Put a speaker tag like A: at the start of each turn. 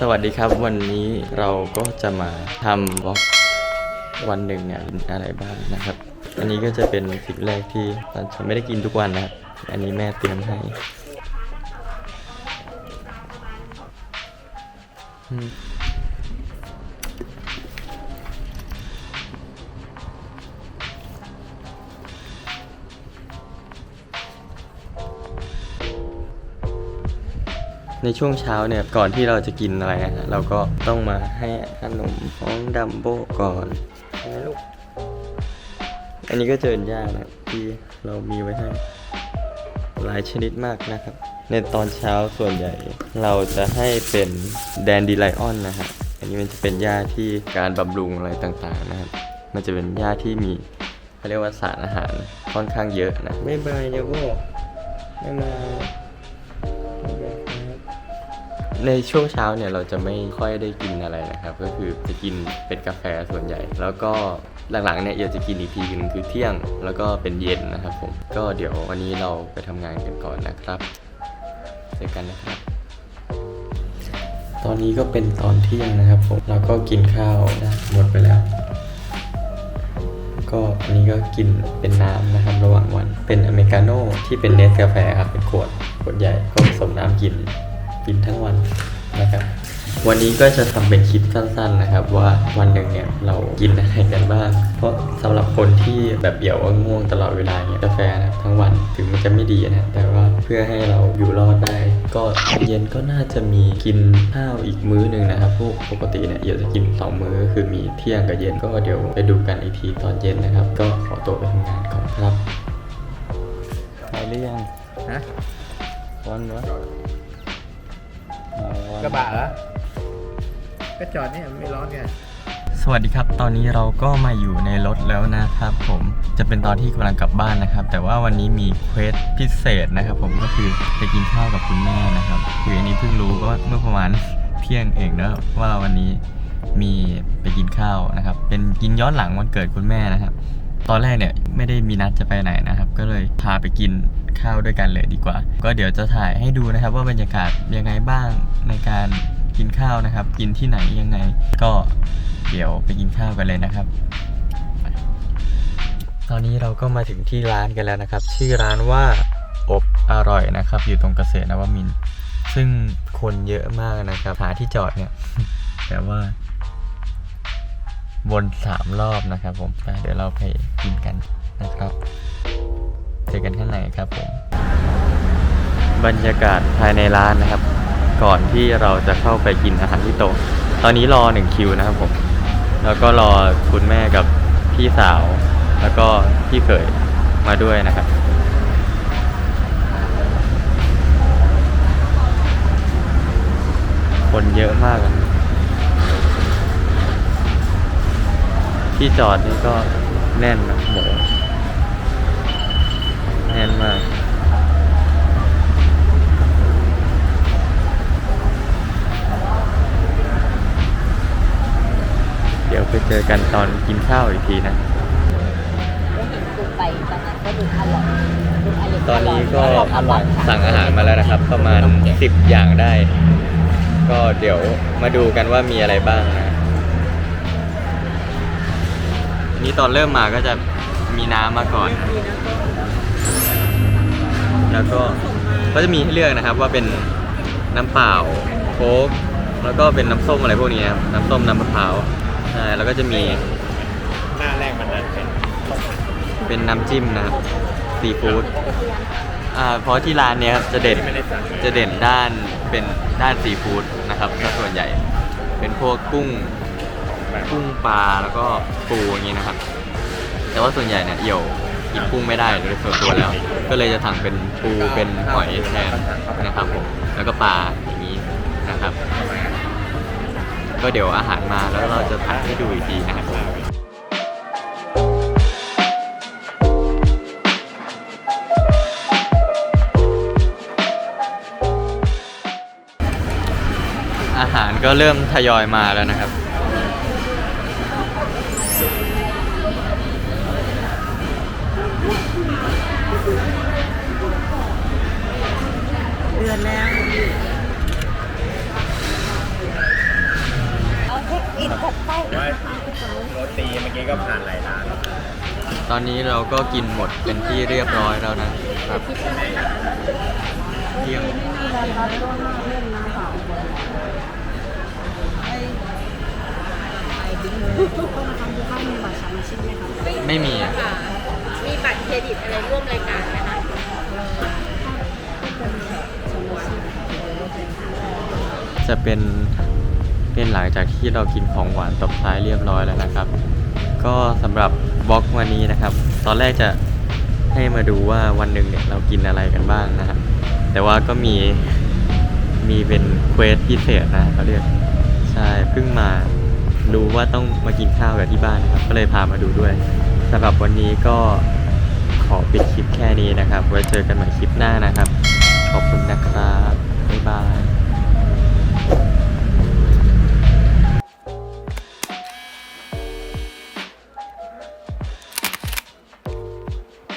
A: สวัสดีครับวันนี้เราก็จะมาทำบล็อกวันหนึ่งเนี่ยกินอะไรบ้างนะครับ อันนี้ก็จะเป็นสิ่งแรกที่ฉันไม่ได้กินทุกวันนะครับอันนี้แม่เตรียมให้อืม ในช่วงเช้าเนี่ยก่อนที่เราจะกินอะไรนะฮะเราก็ต้องมาให้ขนมของดัมโบก่อนใช่ไหมลูก อันนี้ก็เจอหญ้านะครับที่เรามีไว้ให้หลายชนิดมากนะครับ ในตอนเช้าส่วนใหญ่ เราจะให้เป็นแดนดีไลออนนะฮะอันนี้มันจะเป็นหญ้าที่การบำรุงอะไรต่างๆนะครับ มันจะเป็นหญ้าที่มีเขาเรียกว่าสารอาหารค่อนข้างเยอะนะไม่บายเดี๋ยวก็ไม่มา ในช่วงเช้าเนี่ยเราจะไม่ค่อยได้กินอะไรนะครับ ก็คือจะกินเป็นกาแฟส่วนใหญ่ แล้วก็หลังๆเนี่ยอยากจะกินอีกทีนึงคือเที่ยง แล้วก็เป็นเย็นนะครับผม ก็เดี๋ยววันนี้เราไปทำงานกันก่อนนะครับเจอกันนะครับ ตอนนี้ก็เป็นตอนเที่ยงนะครับผมเราก็กินข้าวได้หมดไปแล้วก็อันนี้ก็กินเป็นน้ำนะครับระหว่างวัน เป็นอเมริกาโน่ที่เป็นเนสกาแฟครับเป็นขวดขวดใหญ่ก็ผสมน้ำกิน กินทั้งวันนะครับ วันนี้ก็จะทำเป็นคลิปสั้นๆนะครับ ว่าวันหนึ่งเนี่ยเรากินอะไรกันบ้าง เพราะสำหรับคนที่แบบเบี่ยวว่าง่วงตลอดเวลาเนี่ยกาแฟนะครับทั้งวันถึงมันจะไม่ดีนะแต่ว่าเพื่อให้เราอยู่รอดได้ ก็เย็นก็น่าจะมีกินข้าวอีกมื้อหนึ่งนะครับพวกปกติเนี่ยเดี๋ยวจะกินสองมื้อคือมีเที่ยงกับเย็นก็เดี๋ยวไปดูกันอีกทีตอนเย็นนะครับ ก็ขอตัวไปทำงานก่อนครับไปหรือยัง
B: ฮะ
A: วันวะ
B: กระบะเหรอก็จอดเนี่ยไม่ร้อนไง
A: สวัสดีครับ ตอนนี้เราก็มาอยู่ในรถแล้วนะครับ ผมจะเป็นตอนที่กำลังกลับบ้านนะครับ แต่ว่าวันนี้มีเควสพิเศษนะครับ ผมก็คือไปกินข้าวกับคุณแม่นะครับคืออันนี้เพิ่งรู้ก็เมื่อประมาณเที่ยงเองนะว่าวันนี้มีไปกินข้าวนะครับ เป็นกินย้อนหลังวันเกิดคุณแม่นะครับ ตอนแรกเนี่ยไม่ได้มีนัดจะไปไหนนะครับ ก็เลยพาไปกินข้าวด้วยกันเลยดีกว่า ก็เดี๋ยวจะถ่ายให้ดูนะครับ ว่าบรรยากาศยังไงบ้างในการกินข้าวนะครับ กินที่ไหนยังไง ก็เดี๋ยวไปกินข้าวกันเลยนะครับ ตอนนี้เราก็มาถึงที่ร้านกันแล้วนะครับ ชื่อร้านว่าอบอร่อยนะครับ อยู่ตรงเกษตรนวมินทร์ซึ่งคนเยอะมากนะครับ หาที่จอดเนี่ย แต่ว่า วนสามรอบนะครับผมเดี๋ยวเราไปกินกันนะครับ เจอกันข้างในครับผม บรรยากาศภายในร้านนะครับ ก่อนที่เราจะเข้าไปกินอาหารที่โต๊ะตอนนี้รอหนึ่งคิวนะครับผม แล้วก็รอคุณแม่กับพี่สาว แล้วก็พี่เขยมาด้วยนะครับคนเยอะมากอะ ที่จอดนี่ก็แน่นนะหมูแน่นมากเดี๋ยวไปเจอกันตอนกินข้าวอีกทีนะ
C: ตอนนี้ก็อร่อย
A: สั่งอาหารมาแล้วนะครับ ประมาณ 10 อย่างได้ ก็เดี๋ยวมาดูกันว่ามีอะไรบ้างนะ นี่ตอนเริ่มมาก็จะมีน้ำมาก่อน แล้วก็ก็จะมีให้เลือกนะครับว่าเป็นน้ำเปล่าโค้กแล้วก็เป็นน้ำส้มอะไรพวกนี้นะครับน้ำส้มน้ำมะพร้าวใช่แล้วก็จะมี
B: หน้าแรกมันนั้นเป็น
A: เป็นน้ำจิ้มนะครับซีฟู้ดอ่าเพราะที่ร้านเนี้ยครับจะเด่น
B: ไม่ได้สั่งเลย
A: จะเด่นด้านเป็นด้านซีฟู้ดนะครับซะส่วนใหญ่ เป็นพวกกุ้ง กุ้งปลาแล้วก็ปูอย่างนี้นะครับ แต่ว่าส่วนใหญ่เนี่ยเอี่ยวกินกุ้งไม่ได้โดยส่วนตัวแล้ว ก็เลยจะสั่งเป็นปูเป็นหอยแทนนะครับผมแล้วก็ปลาอย่างนี้นะครับ ก็เดี๋ยวอาหารมาแล้วเราจะถ่ายให้ดูอีกทีนะครับอาหารก็เริ่มทยอยมาแล้วนะครับ
C: เดือนแล้วจัดไป
B: ผมว่าโรตีเมื่อกี้ก็ผ่านหลายร้าน
A: ตอนนี้เราก็กินหมดเป็นที่เรียบร้อยแล้วนะครับเที่ยงไม่มีอะ
C: ค่ะมีบัตรเครดิตอะไรร่วมรายการ
A: จะเป็นเป็นหลังจากที่เรากินของหวานตบท้ายเรียบร้อยแล้วนะครับ ก็สำหรับบล็อกวันนี้นะครับ ตอนแรกจะให้มาดูว่าวันหนึ่งเนี่ยเรากินอะไรกันบ้างนะครับแต่ว่าก็มีมีเป็นเควสพิเศษนะเขาเรียกใช่เพิ่งมารู้ว่าต้องมากินข้าวกับที่บ้านนะครับ ก็เลยพามาดูด้วยสำหรับวันนี้ก็ขอปิดคลิปแค่นี้นะครับ ไว้เจอกันใหม่คลิปหน้านะครับ